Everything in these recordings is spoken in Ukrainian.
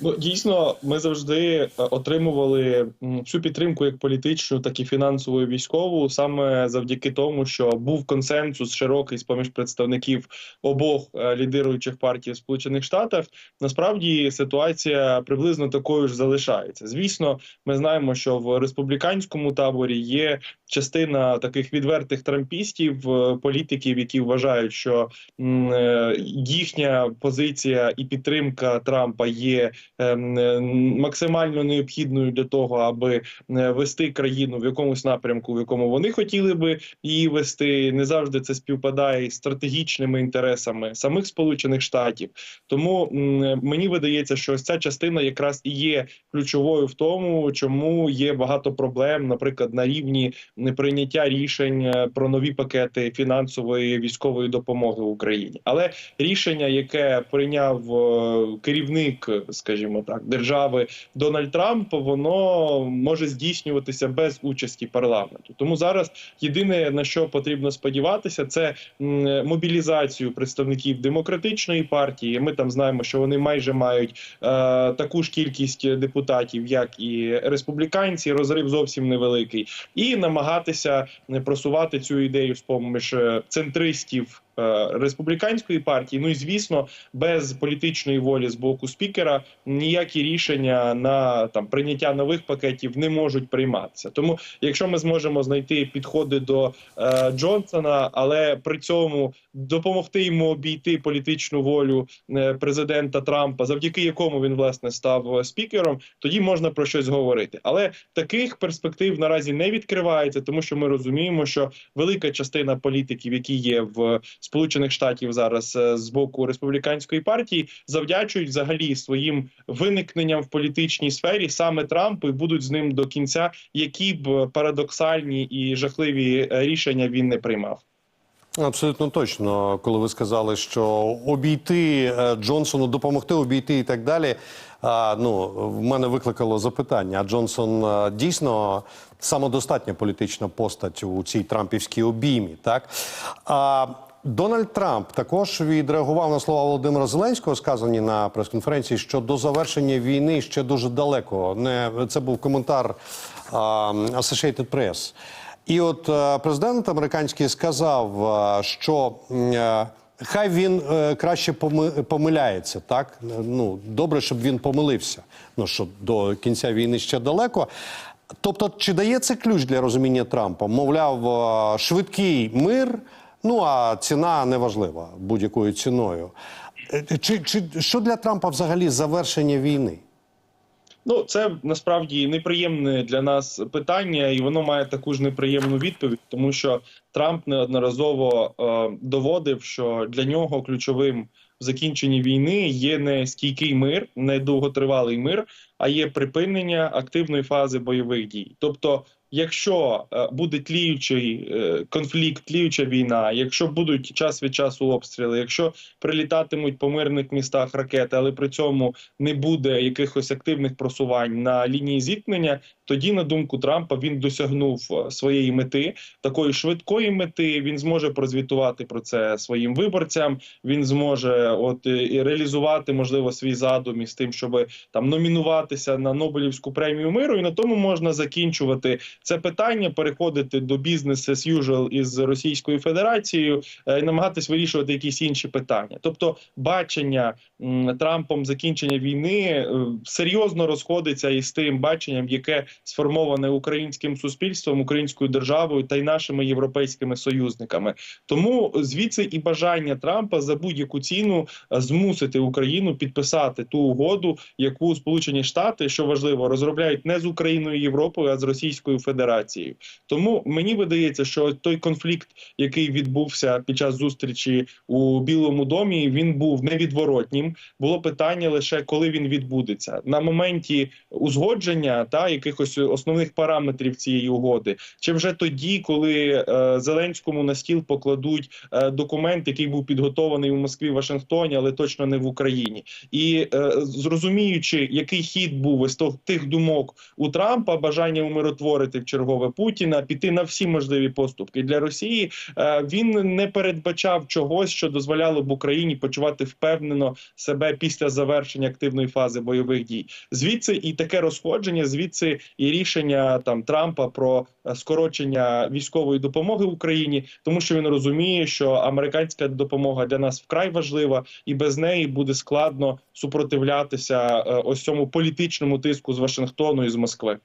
Ну дійсно, ми завжди е, отримували всю підтримку як політичну, так і фінансову і військову, саме завдяки тому, що був консенсус широкий з поміж представників обох е, лідируючих партій в Сполучених Штатах. Насправді ситуація приблизно такою ж залишається. Звісно, ми знаємо, що в республіканському таборі є частина таких відвертих трампістів, е, політиків, які вважають, що їхня позиція і підтримка Трампа є максимально необхідною для того, аби е, вести країну в якомусь напрямку, в якому вони хотіли би її вести. Не завжди це співпадає із стратегічними інтересами самих Сполучених Штатів. Тому мені видається, що ось ця частина якраз і є ключовою в тому, чому є багато проблем, наприклад, на рівні неприйняття рішень е, про нові пакети фінансової військової допомоги Україні. Але рішення, яке прийняв е, керівник, скажімо так, держави Дональд Трамп, воно може здійснюватися без участі парламенту. Тому зараз єдине на що потрібно сподіватися, це мобілізацію представників демократичної партії. Ми там знаємо, що вони майже мають е, таку ж кількість депутатів, як і республіканці. Розрив зовсім невеликий, і намагатися просувати цю ідею з поміж е, центристів. Е, Республіканської партії, ну і звісно, без політичної волі з боку спікера ніякі рішення на там прийняття нових пакетів не можуть прийматися. Тому, якщо ми зможемо знайти підходи до е, Джонсона, але при цьому допомогти йому обійти політичну волю е, президента Трампа, завдяки якому він власне став спікером, тоді можна про щось говорити. Але таких перспектив наразі не відкривається, тому що ми розуміємо, що велика частина політиків, які є в Сполучених Штатів зараз е, з боку республіканської партії, завдячують взагалі своїм виникненням в політичній сфері саме Трампу і будуть з ним до кінця, які б парадоксальні і жахливі е, рішення він не приймав. Абсолютно точно, коли ви сказали, що обійти е, Джонсону, допомогти обійти і так далі. Ну, в мене викликало запитання. Джонсон дійсно самодостатня політична постать у цій трампівській обіймі, так? А, Дональд Трамп також відреагував на слова Володимира Зеленського, сказані на прес-конференції, що до завершення війни ще дуже далеко. Не це був коментар а, Associated Press. І от е, президент американський сказав, е, що е, хай він краще поми- помиляється, так ну добре, щоб він помилився. Ну що до кінця війни ще далеко. Тобто, чи дає це ключ для розуміння Трампа? Мовляв, швидкий мир, ну а ціна неважлива будь-якою ціною. Е, Чи, чи що для Трампа взагалі завершення війни? Ну, це насправді неприємне для нас питання, і воно має таку ж неприємну відповідь, тому що Трамп неодноразово е, доводив, що для нього ключовим в закінченні війни є не стійкий мир, не довготривалий мир, а є припинення активної фази бойових дій. Тобто, якщо е, буде тліючий е, конфлікт, тліюча війна, якщо будуть час від часу обстріли, якщо прилітатимуть по мирних містах ракети, але при цьому не буде якихось активних просувань на лінії зіткнення, тоді, на думку Трампа, він досягнув е, своєї мети, такої швидкої мети. Він зможе прозвітувати про це своїм виборцям. Він зможе от і реалізувати можливо свій задум із тим, щоб там номінуватися на Нобелівську премію миру, і на тому можна закінчувати це питання, переходити до бізнес as usual із Російською Федерацією е, і намагатись вирішувати якісь інші питання. Тобто, бачення Трампом закінчення війни е, серйозно розходиться із тим баченням, яке сформоване українським суспільством, українською державою та й нашими європейськими союзниками. Тому звідси і бажання Трампа за будь-яку ціну е, змусити Україну підписати ту угоду, яку Сполучені Штати, що важливо, розробляють не з Україною і Європою, а з Російською Федерацією. Тому мені видається, що той конфлікт, який відбувся під час зустрічі у Білому домі, він був невідворотнім. Було питання лише коли він відбудеться. На моменті узгодження та якихось основних параметрів цієї угоди, чи вже тоді, коли е, Зеленському на стіл покладуть е, документ, який був підготований у Москві, Вашингтоні, але точно не в Україні, і е, зрозуміючи, який хід був із тих думок у Трампа, бажання умиротворити чергове Путіна, піти на всі можливі поступки для Росії. Е, Він не передбачав чогось, що дозволяло б Україні почувати впевнено себе після завершення активної фази бойових дій. Звідси і таке розходження, звідси і рішення там Трампа про е, скорочення військової допомоги Україні, тому що він розуміє, що американська допомога для нас вкрай важлива, і без неї буде складно супротивлятися е, ось цьому політичному тиску з Вашингтону і з Москви.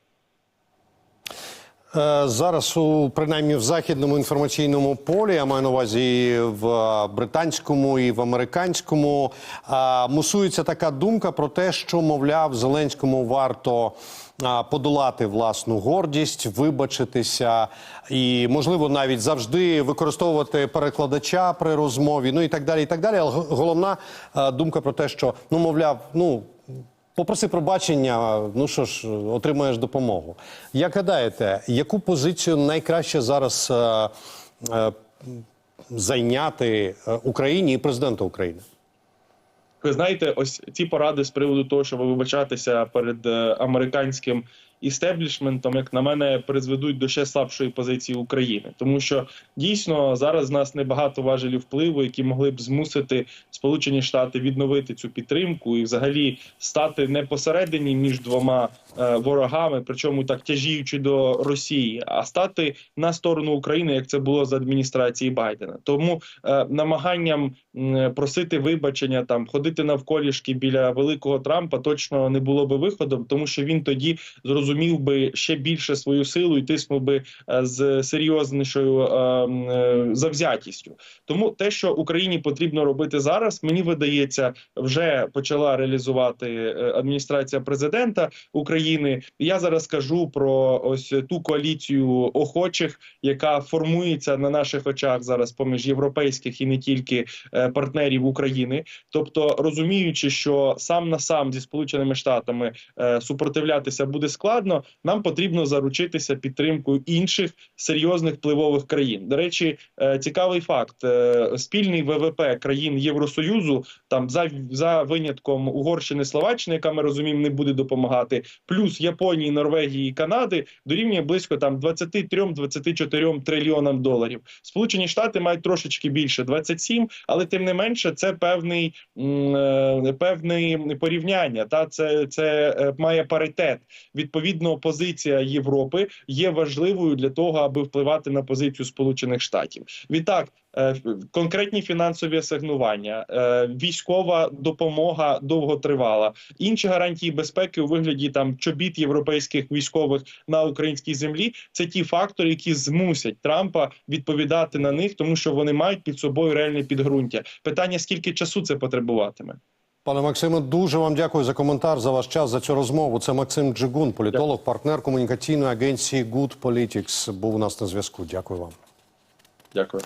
Е, Зараз у принаймні в західному інформаційному полі, я маю на увазі в е, британському і в американському, е, мусується така думка про те, що мовляв Зеленському варто подолати власну гордість, вибачитися і, можливо, навіть завжди використовувати перекладача при розмові, ну і так далі. І так далі. Але головна думка про те, що ну мовляв, ну. Попроси пробачення, ну що ж, отримаєш допомогу. Як гадаєте, яку позицію найкраще зараз е, е, зайняти е, Україні і президенту України? Ви знаєте, ось ці поради з приводу того, щоб вибачатися перед е, американським істеблішментом, як на мене, призведуть до ще слабшої позиції України, тому що дійсно зараз в нас небагато важелів впливу, які могли б змусити Сполучені Штати відновити цю підтримку і взагалі стати не посередині між двома е, ворогами, причому так тяжіючи до Росії, а стати на сторону України, як це було за адміністрації Байдена. Тому е, намаганням просити вибачення, там ходити навколішки біля великого Трампа точно не було би виходом, тому що він тоді зрозумів би ще більше свою силу і тиснув би е, з серйознішою е, е, завзятістю. Тому те, що Україні потрібно робити зараз, мені видається, вже почала реалізувати е, адміністрація президента України. Я зараз скажу про ось ту коаліцію охочих, яка формується на наших очах зараз поміж європейських і не тільки е, партнерів України. Тобто, розуміючи, що сам на сам зі сполученими штатами е, супротивлятися буде складно, нам потрібно заручитися підтримкою інших серйозних впливових країн. До речі, е, цікавий факт: е, спільний ВВП країн Євросоюзу, там за, за винятком Угорщини, Словаччини, яка ми розуміємо, не буде допомагати, плюс Японії, Норвегії і Канади дорівнює близько там 23-24 трильйонам доларів. Сполучені Штати мають трошечки більше 27, але тим не менше, це певний е, певне порівняння. Та це, це е, має паритет. Відповідно, позиція Європи є важливою для того, аби впливати на позицію Сполучених Штатів. Відтак. Е, Конкретні фінансові асигнування, е, військова допомога довготривала, інші гарантії безпеки у вигляді там чобіт європейських військових на українській землі. Це ті фактори, які змусять Трампа відповідати на них, тому що вони мають під собою реальне підґрунтя. Питання скільки часу це потребуватиме. Пане Максиме, дуже вам дякую за коментар, за ваш час, за цю розмову. Це Максим Джигун, політолог, партнер комунікаційної агенції Good Politics, був у нас на зв'язку. Дякую вам. Дякую.